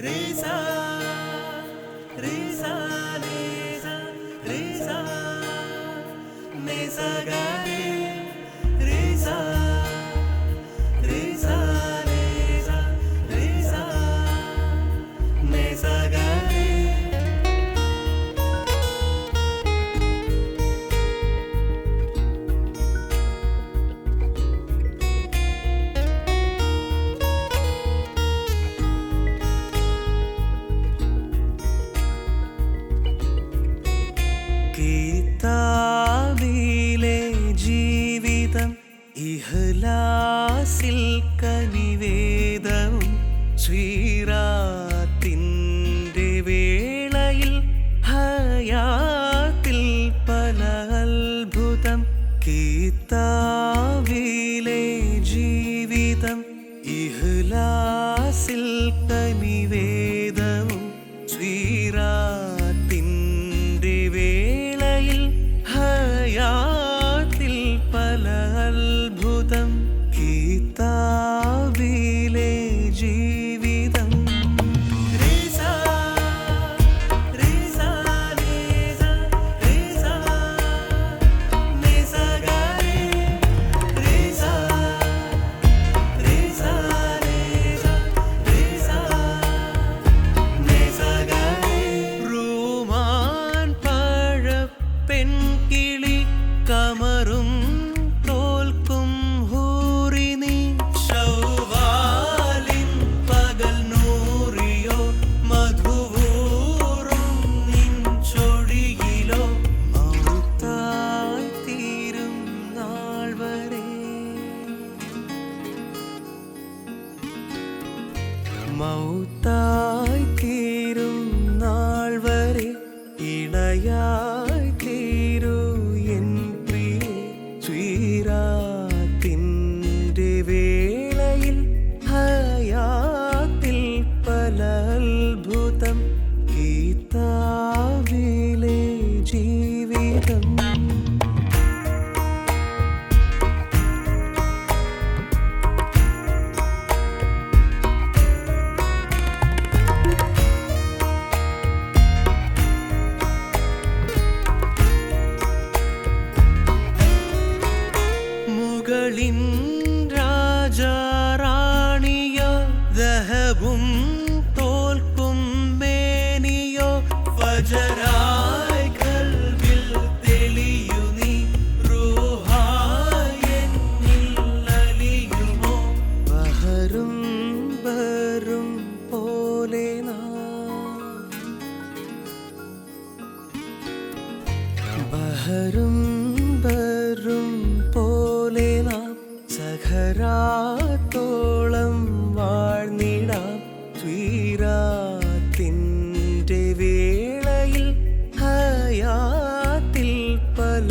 Reza, Reza, Reza, Reza, Reza. ഇഹ്ലാസിൽ കനിവേദവും ശ്രീരാത്തിന്റെ വേളയിൽ ഹയാത്തിൽ പല അത്ഭുതം കീത്താവിലെ ജീവിതം ഇഹ്ലാസിൽ മൗത്തായി തീരും നാൾ വരെ ഇണയായി തീരൂ എൻ പ്രിയ. സ്വീരാത്തിന്റെ വേളയിൽ ഹയാത്തിൽ പല അത്ഭുതം ഗീതാവിലെ ജീവിതം പോലെ ബഹരും ബറും പോലെ നാം. സഖരാത്തോളം വാഴ്ന്നിടാം. ത്വീരാത്തിന്റെ വേളയിൽ ഹയാത്തിൽ പല